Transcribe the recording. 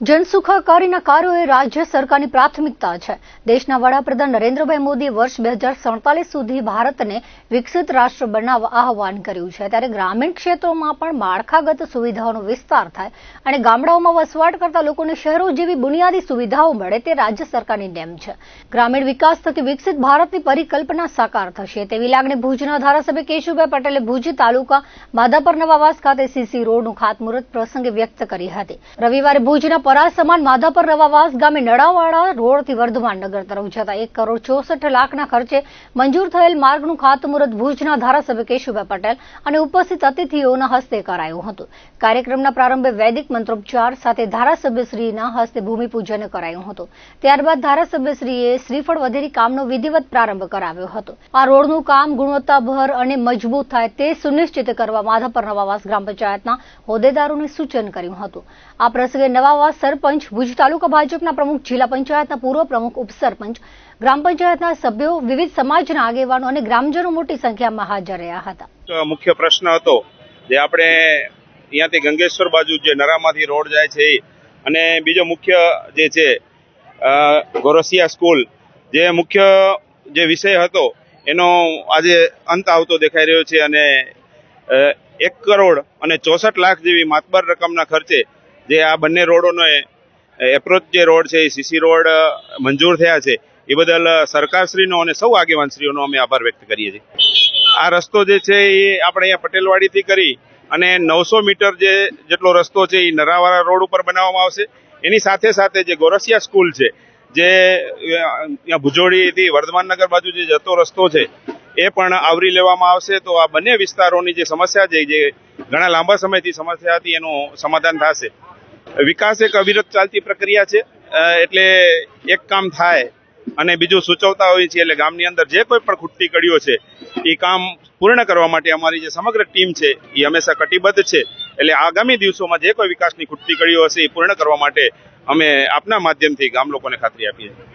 જનસુખાકારીના કાર્યો રાજ્ય સરકારની પ્રાથમિકતા છે. દેશના વડાપ્રધાન નરેન્દ્રભાઈ મોદીએ વર્ષ બે સુધી ભારતને વિકસિત રાષ્ટ્ર બનાવવા આહવાન કર્યું છે. ત્યારે ગ્રામીણ ક્ષેત્રોમાં પણ માળખાગત સુવિધાઓનો વિસ્તાર થાય અને ગામડાઓમાં વસવાટ કરતા લોકોને શહેરો જેવી બુનિયાદી સુવિધાઓ મળે તે રાજ્ય સરકારની નેમ છે. ગ્રામીણ વિકાસ થકી વિકસિત ભારતની પરિકલ્પના સાકાર થશે તેવી લાગણી ભુજના ધારાસભ્ય કેશુભાઈ પટેલે ભુજ તાલુકા માધાપર નવાવાસ ખાતે સીસી રોડનું ખાતમુહૂર્ત પ્રસંગે વ્યક્ત કરી હતી. રવિવારે ભુજના પરા સમાન માધાપર નવાવાસ ગામે નડાવાડા રોડથી વર્ધમાન નગર તરફ જતા એક કરોડ ચોસઠ લાખના ખર્ચે મંજૂર થયેલ માર્ગનું ખાતમુહૂર્ત ભુજના ધારાસભ્ય કેશુભાઈ પટેલ અને ઉપસ્થિત અતિથિઓના હસ્તે કરાયું હતું. કાર્યક્રમના પ્રારંભે વૈદિક મંત્રોપચાર સાથે ધારાસભ્યશ્રીના હસ્તે ભૂમિપૂજન કરાયું હતું. ત્યારબાદ ધારાસભ્યશ્રીએ શ્રીફળ વધેરી કામનો વિધિવત પ્રારંભ કરાવ્યો હતો. આ રોડનું કામ ગુણવત્તાભર અને મજબૂત થાય તે સુનિશ્ચિત કરવા માધાપર નવાવાસ ગ્રામ પંચાયતના હોદ્દેદારોને સૂચન કર્યું હતું. આ પ્રસંગે નવાવાસ સરપંચ ભુજ તાલુકા ભાજપના પ્રમુખ, જિલ્લા પંચાયતના પૂર્વ પ્રમુખ, ઉપસરપંચ, ગ્રામ પંચાયતના સભ્યો, વિવિધ સમાજના આગેવાનો અને ગ્રામજનો મોટી સંખ્યામાં હાજર રહ્યા હતા. મુખ્ય પ્રશ્ન હતો જે આપણે અહીંયાથી ગંગેશ્વર બાજુ જે નરામાંથી રોડ જાય છે અને બીજો મુખ્ય જે છે ગોરસિયા સ્કૂલ, જે મુખ્ય જે વિષય હતો, એનો આજે અંત આવતો દેખાઈ રહ્યો છે અને એક કરોડ અને ચોસઠ લાખ જેવી માતબર રકમના ખર્ચે જે આ બંને રોડોનો એપ્રોચ જે રોડ છે, એ સીસી રોડ મંજૂર થયા છે, એ બદલ સરકારશ્રીનો અને સૌ આગેવાનશ્રીઓનો અમે આભાર વ્યક્ત કરીએ છીએ. આ રસ્તો જે છે, એ આપણે અહીંયા પટેલવાડીથી કરી અને નવસો મીટર જે જેટલો રસ્તો છે, એ નરાવાળા રોડ ઉપર બનાવવામાં આવશે. એની સાથે સાથે જે ગોરસિયા સ્કૂલ છે, જે ભુજોડીથી વર્ધમાનનગર બાજુ જે જતો રસ્તો છે, એ પણ આવરી લેવામાં આવશે. તો આ બંને વિસ્તારોની જે સમસ્યા છે, જે ઘણા લાંબા સમયથી સમસ્યા હતી, એનું સમાધાન થશે. વિકાસ એક અવિરત ચાલતી પ્રક્રિયા છે. એટલે એક કામ થાય અને બીજું સૂચવતા હોઈએ છીએ એટલે ગામની અંદર જે કોઈ પણ ખૂટતી કડીઓ છે એ કામ પૂર્ણ કરવા માટે અમારી જે સમગ્ર ટીમ છે એ હંમેશા કટિબદ્ધ છે. એટલે આગામી દિવસોમાં જે કોઈ વિકાસની ખૂટતી કડીઓ હશે એ પૂર્ણ કરવા માટે અમે આપના માધ્યમથી ગામ લોકોને ખાતરી આપીએ